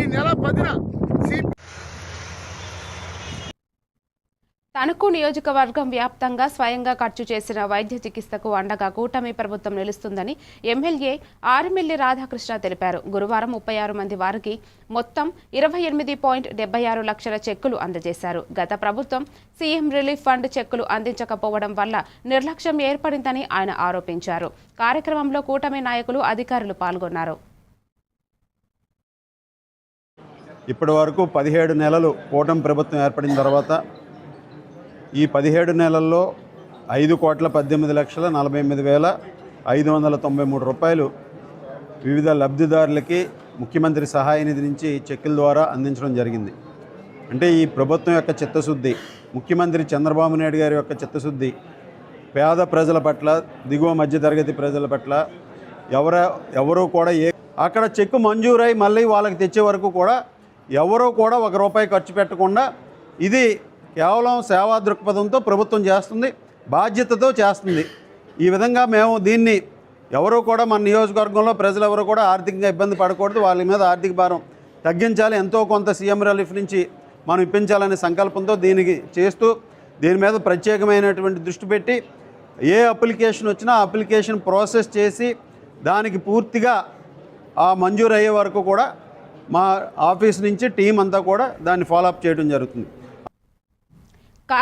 ఈ నెల పదిన తణుకు నియోజకవర్గం వ్యాప్తంగా స్వయంగా ఖర్చు చేసిన వైద్య చికిత్సకు అండగా కూటమి ప్రభుత్వం నిలుస్తుందని ఎమ్మెల్యే ఆరిమిల్లి రాధాకృష్ణ తెలిపారు. గురువారం ముప్పై ఆరు మంది వారికి మొత్తం ఇరవై ఎనిమిది పాయింట్ డెబ్బై ఆరు లక్షల చెక్కులు అందజేశారు. గత ప్రభుత్వం సీఎం రిలీఫ్ ఫండ్ చెక్కులు అందించకపోవడం వల్ల నిర్లక్ష్యం ఏర్పడిందని ఆయన ఆరోపించారు. కార్యక్రమంలో కూటమి నాయకులు అధికారులు పాల్గొన్నారు. ఇప్పటి వరకు పదిహేడు నెలలు కూటమి ప్రభుత్వం ఏర్పడిన తర్వాత ఈ పదిహేడు నెలల్లో ఐదు కోట్ల పద్దెనిమిది లక్షల నలభై ఎనిమిది వేల ఐదు వందల తొంభై మూడు రూపాయలు వివిధ లబ్ధిదారులకి ముఖ్యమంత్రి సహాయ నిధి నుంచి చెక్కుల ద్వారా అందించడం జరిగింది. అంటే ఈ ప్రభుత్వం యొక్క చిత్తశుద్ధి ముఖ్యమంత్రి చంద్రబాబు నాయుడు గారి యొక్క చిత్తశుద్ధి పేద ప్రజల పట్ల దిగువ మధ్యతరగతి ప్రజల పట్ల ఎవర ఎవరు కూడా ఏ అక్కడ చెక్కు మంజూరై మళ్ళీ వాళ్ళకి తెచ్చే వరకు కూడా ఎవరూ కూడా ఒక రూపాయి ఖర్చు పెట్టకుండా ఇది కేవలం సేవా దృక్పథంతో ప్రభుత్వం చేస్తుంది బాధ్యతతో చేస్తుంది. ఈ విధంగా మేము దీన్ని ఎవరు కూడా మన నియోజకవర్గంలో ప్రజలు ఎవరు కూడా ఆర్థికంగా ఇబ్బంది పడకూడదు వాళ్ళ మీద ఆర్థిక భారం తగ్గించాలి ఎంతో కొంత సీఎం రిలీఫ్ నుంచి మనం ఇప్పించాలనే సంకల్పంతో దీనికి చేస్తూ దీని మీద ప్రత్యేకమైనటువంటి దృష్టి పెట్టి ఏ అప్లికేషన్ వచ్చినా అప్లికేషన్ ప్రాసెస్ చేసి దానికి పూర్తిగా ఆ మంజూరు అయ్యే వరకు కూడా మా ఆఫీస్ నుంచి టీం అంతా కూడా దాన్ని ఫాలోఅప్ చేయడం జరుగుతుంది.